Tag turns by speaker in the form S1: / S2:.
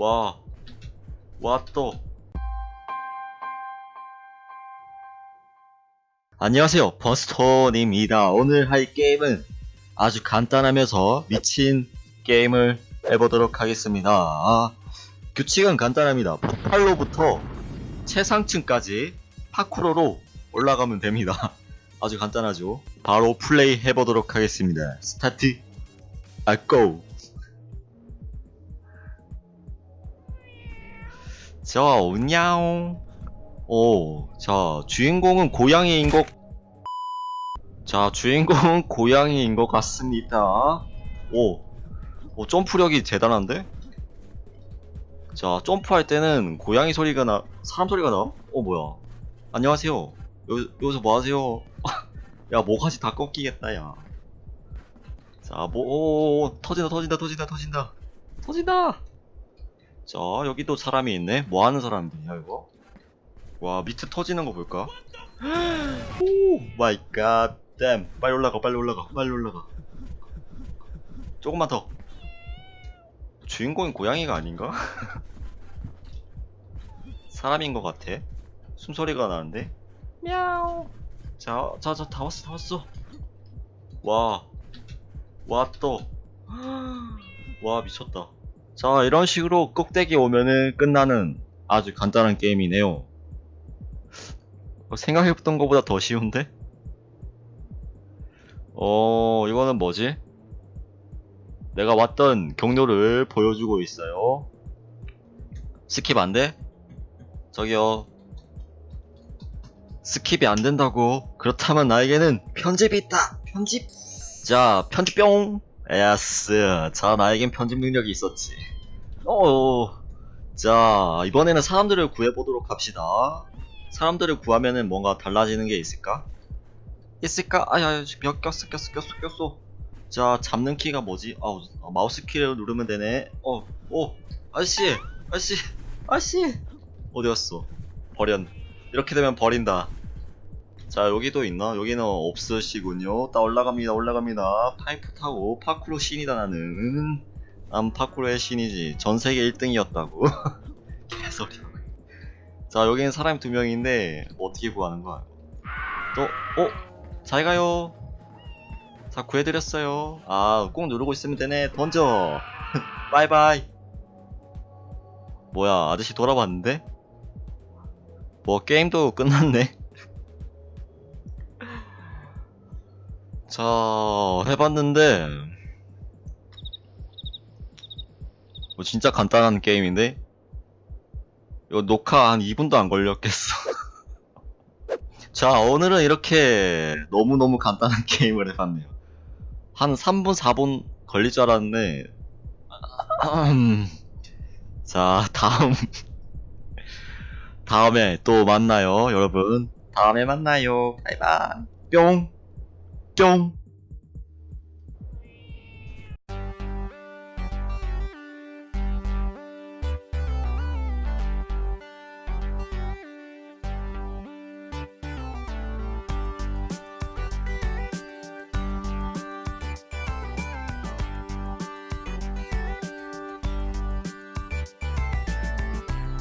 S1: 와, 와 또. 안녕하세요, 버스터입니다. 오늘 할 게임은 아주 간단하면서 미친 게임을 해보도록 하겠습니다. 아, 규칙은 간단합니다. 팔로부터 최상층까지 파쿠로로 올라가면 됩니다. 아주 간단하죠. 바로 플레이 해보도록 하겠습니다. 스타트, 아, 고! 자, 운냥. 오, 자, 주인공은 고양이인 것. 자, 주인공은 고양이인 것 같습니다. 오, 오, 점프력이 대단한데? 자, 점프할 때는 고양이 소리가 나, 사람 소리가 나? 어, 뭐야. 안녕하세요. 여, 여기서 뭐 하세요? 야, 모가지 다 꺾이겠다, 야. 자, 뭐, 터진다, 터진다, 터진다, 터진다. 터진다! 자, 여기 또 사람이 있네. 뭐 하는 사람들이야, 이거? 와, 밑에 터지는 거 볼까? 오 마이 갓, 댐. 빨리 올라가, 빨리 올라가, 빨리 올라가. 조금만 더. 주인공이 고양이가 아닌가? 사람인 것 같아. 숨소리가 나는데? 미야오. 자, 자, 자, 다 왔어, 다 왔어. 와, 와, 또. 와, 미쳤다. 자, 이런 식으로 꼭대기 오면은 끝나는 아주 간단한 게임이네요. 어, 생각해봤던 것보다 더 쉬운데? 어, 이거는 뭐지? 내가 왔던 경로를 보여주고 있어요. 스킵 안 돼? 저기요. 스킵이 안 된다고. 그렇다면 나에게는 편집이 있다. 편집. 자, 편집 뿅. 에스. 자, 나에겐 편집 능력이 있었지. 어. 자, 이번에는 사람들을 구해보도록 합시다. 사람들을 구하면은 뭔가 달라지는 게 있을까? 있을까? 아야, 몇 꼈어, 꼈어, 꼈어, 꼈어. 자, 잡는 키가 뭐지? 아우, 어, 마우스 키를 누르면 되네. 어, 오, 아저씨, 아저씨, 아저씨. 어디 갔어? 버렸. 이렇게 되면 버린다. 자, 여기도 있나? 여기는 없으시군요. 딱 올라갑니다, 올라갑니다. 파이프 타고 파쿠로 신이다 나는. 난 파쿠로의 신이지. 전 세계 1등이었다고. 개소리. 자, 여기는 사람이 두 명인데 뭐 어떻게 구하는 거야? 또, 어? 잘 가요. 자, 구해드렸어요. 아, 꼭 누르고 있으면 되네. 던져. 바이바이. 뭐야, 아저씨 돌아봤는데? 뭐, 게임도 끝났네. 자, 해봤는데, 뭐 진짜 간단한 게임인데? 이거 녹화 한 2분도 안 걸렸겠어. 자, 오늘은 이렇게 너무너무 간단한 게임을 해봤네요. 한 3분, 4분 걸릴 줄 알았는데, 음, 자, 다음, 다음에 또 만나요, 여러분. 다음에 만나요. 바이바이. 뿅, 中。